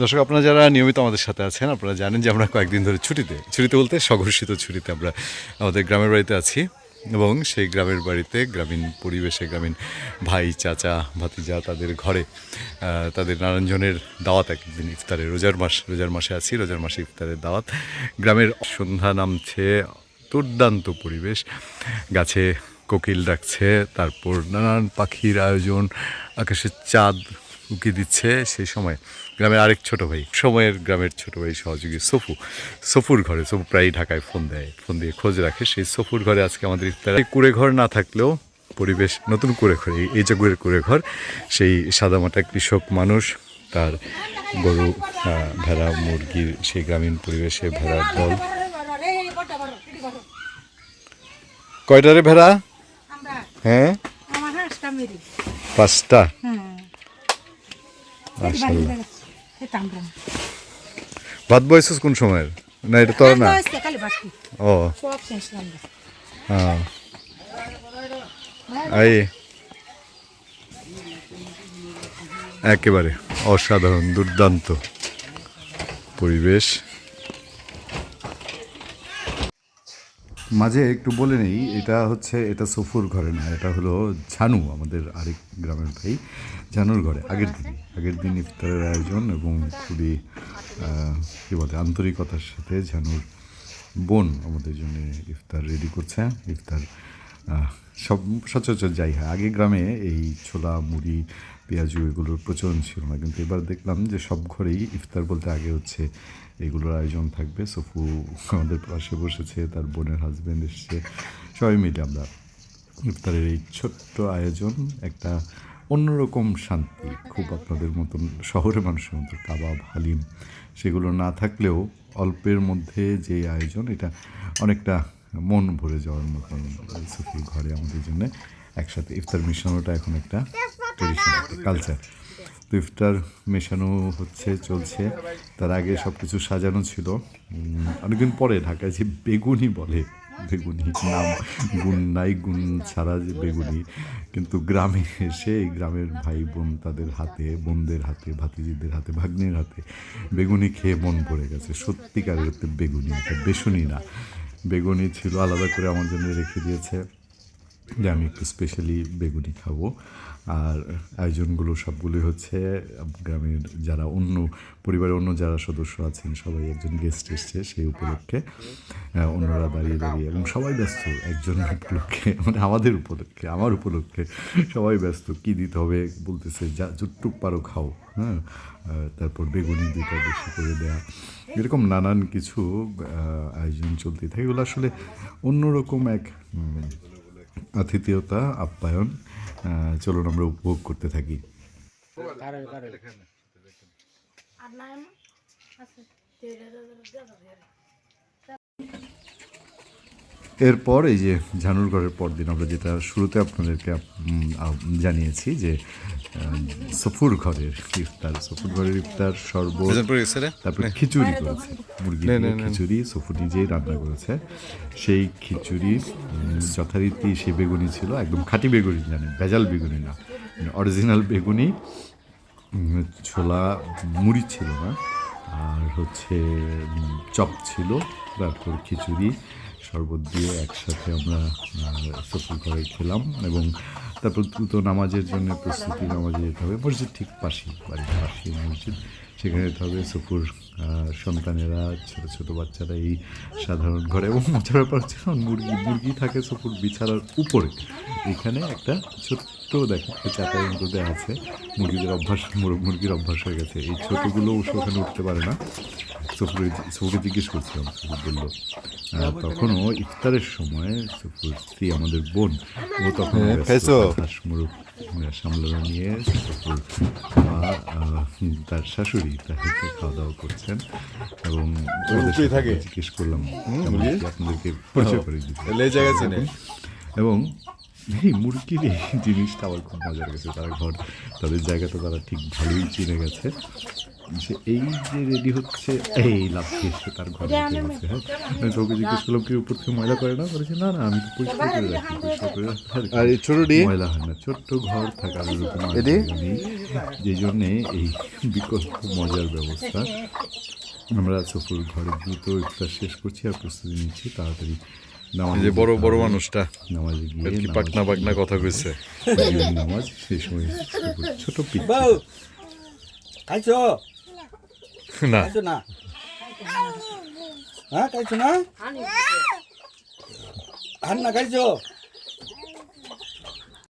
দর্শক, আপনারা যারা নিয়মিত আমাদের সাথে আছেন, আপনারা জানেন যে আমরা কয়েকদিন ধরে ছুটিতে ছুটিতে বলতে স্বঘোষিত ছুটিতে আমরা আমাদের গ্রামের বাড়িতে আছি এবং সেই গ্রামের বাড়িতে গ্রামীণ পরিবেশে গ্রামীণ ভাই, চাচা, ভাতিজা তাদের ঘরে তাদের নানানজনের দাওয়াত একদিন ইফতারে। রোজার মাস, রোজার মাসে আছি, রোজার মাসে ইফতারের দাওয়াত। গ্রামের সন্ধ্যা নামছে দুর্দান্ত পরিবেশ। গাছে কোকিল ডাকছে, তারপর নানান পাখির আয়োজন, আকাশের চাঁদ উকি দিচ্ছে। সেই সময় গ্রামের আরেক ছোট ভাই সময়ের গ্রামের ছোট ভাই সহযোগী সফু। সফুর ঘরে সফু প্রায়ই ঢাকায় ফোন দেয় ফোন দিয়ে খোঁজ রাখে। সেই সফুর ঘরে আজকে আমাদের ইফতার কুড়ে ঘর না থাকলেও পরিবেশ নতুন করে ঘর এই- যে কুড়ে কুড়ে ঘর সেই সাদামাটা কৃষক মানুষ তার গরু ভেড়া মুরগির সেই গ্রামীণ পরিবেশে ভেড়ার দল। কয়টারে ভেড়া? হ্যাঁ? পাঁচটা? হ্যাঁ। খেতাম না ভাত বয়সেস কোন সময়ের? না এটা তোর না? ও। সব শেষ হ্যাঁ এই। একেবারে অসাধারণ দুর্দান্ত পরিবেশ। মাঝে একটু বলে নেই, এটা হচ্ছে, এটা সফুর ঘরে না, এটা হলো ঝানু, আমাদের আরেক গ্রামের ভাই, ঝানুর ঘরে, আগের দিন আগের দিন ইফতারের আয়োজন এবং খুবই কি বলে, আন্তরিকতার সাথে ঝানুর বোন আমাদের জন্য ইফতার রেডি করছে, ইফতার সব সচরাচর যাই হয়। আগে গ্রামে এই ছোলা, মুড়ি, পেঁয়াজু এগুলোর প্রচলন ছিল না। কিন্তু এবার দেখলাম যে সব ঘরেই ইফতার বলতে আগে হচ্ছে এগুলোর আয়োজন থাকবে। সফু আমাদের পাশে বসেছে, তার বোনের হাজব্যান্ড এসছে। সবাই মিলে আমরা ইফতারের এই ছোট্ট আয়োজন, একটা অন্যরকম শান্তি, খুব আপনাদের মতন শহরের মানুষের মতো কাবাব, হালিম, সেগুলো না থাকলেও অল্পের মধ্যে যে আয়োজন, এটা অনেকটা মন ভরে যাওয়ার মতন সুফি ঘরে আমাদের জন্য একসাথে ইফতার মিশানোটা এখন একটা একটা কালচার তো ইফতার মেশানো হচ্ছে, চলছে। তার আগে সব কিছু সাজানো ছিল। অনেকদিন পরে ঢাকায় যে বেগুনি বলে, বেগুনি নাম, গুণ নাই, গুণ ছাড়া যে বেগুনি। কিন্তু গ্রামে এসে এই গ্রামের ভাই বোন তাদের হাতে, বোনদের হাতে, ভাতিজিদের হাতে, ভাগ্নের হাতে বেগুনি খেয়ে মন ভরে গেছে। সত্যিকারের হচ্ছে বেগুনি, এটা বেসুনি না। বেগুনি ছিল, আলাদা করে আমার জন্য রেখে দিয়েছে। যে আমি একটু স্পেশালি বেগুনি খাব। আর আয়োজনগুলো সবগুলোই হচ্ছে গ্রামের যারা অন্য, পরিবারের অন্য যারা সদস্য আছেন, সবাই একজন গেস্ট এসছে সেই উপলক্ষে। অন্যরা দাঁড়িয়ে দাঁড়িয়ে, এবং সবাই ব্যস্ত, একজন উপলক্ষে মানে আমাদের উপলক্ষে, আমার উপলক্ষে সবাই ব্যস্ত, কি দিতে হবে বলতেছে, যা যুটুক পারো খাও। হ্যাঁ তারপর বেগুনি দুটা বেশি করে দেয়া। এরকম নানান কিছু আয়োজন চলতেই থাকে। এগুলো আসলে অন্যরকম এক আতিথেয়তা আপ্যায়ন চলুন আমরা উপভোগ করতে থাকি। এরপর এই যে ঝানুর ঘরের পরদিন আমরা যেটা শুরুতে আপনাদেরকে জানিয়েছি যে সফুর ঘরের ইফতার সফুর ঘরের ইফতার সর্ব তারপরে খিচুড়ি করেছে মুরগি খিচুড়ি সফু নিজেই রান্না করেছে। সেই খিচুড়ি যথারীতি সে বেগুনি ছিল একদম খাঁটি বেগুনি জানেন ভেজাল বেগুনি না অরিজিনাল বেগুনি ছোলা মুড়ি ছিল না। আর হচ্ছে চপ ছিল তারপর খিচুড়ি শরবত দিয়ে একসাথে আমরা সফল করে খেলাম এবং তারপর দ্রুত নামাজের জন্য প্রস্তুতি নামাজে যেতে হবে। মসজিদ ঠিক পাশেই বাড়ির পাশেই মসজিদ। সেখানে যেতে হবে। আহ, সন্তানেরা ছোট ছোট বাচ্চারা এই সাধারণ ঘরে। এবং মজার ব্যাপার হচ্ছে মুরগি মুরগি থাকে সফুর বিছানার উপরে। এখানে একটা ছোট্ট দেখেন চাটাইয়ের মতো দেওয়া আছে। মুরগিদের অভ্যাস মুরগির অভ্যাস হয়ে গেছে। এই ছোটোগুলো ওষুধ ওখানে উঠতে পারে না। সফুরে সফুরে জিজ্ঞেস করছিলাম সফুর বলল তখনও ইফতারের সময় সফুর স্ত্রী আমাদের বোন ও তখন মুরগ সামলানো নিয়ে সফুর। মা তার শাশুড়ি তাকে খাওয়া দাওয়া করছেন এবং জিজ্ঞেস করলাম আপনাদেরকে পরিচয় করে দিতে এবং এই মুরগির এই জিনিসটা আমার খুব মজা গেছে তারা ঘর তাদের জায়গাটা তারা ঠিক ভালোই চিনে গেছে। এই যে রেডি হচ্ছে এই লাভ এসে তার ঘরে গেছে হ্যাঁ আমি তোকে জিজ্ঞেস করলাম কি উপর থেকে ময়লা করে না? বলেছে না না আমি তো পরিষ্কার করে রাখি পরিষ্কার করে রাখি। আর এই ছোটটি ময়লা হয় না ছোট্ট ঘর থাকার এরকম যেই জন্যে এই বিকল্প মজার ব্যবস্থা। আমরা সফর ঘরে দ্রুত ইফতার শেষ করছি আর প্রস্তুতি নিচ্ছি তাড়াতাড়ি নামাজ যে বড় বড় মানুষটা নামাজে গিয়ে পাকনা পাকনা কথা কইছে? নামাজ সেই সময় ছোট বউ খাইছো? না। খাইছো না? হ্যাঁ খাইছো না? আর না খাইছো?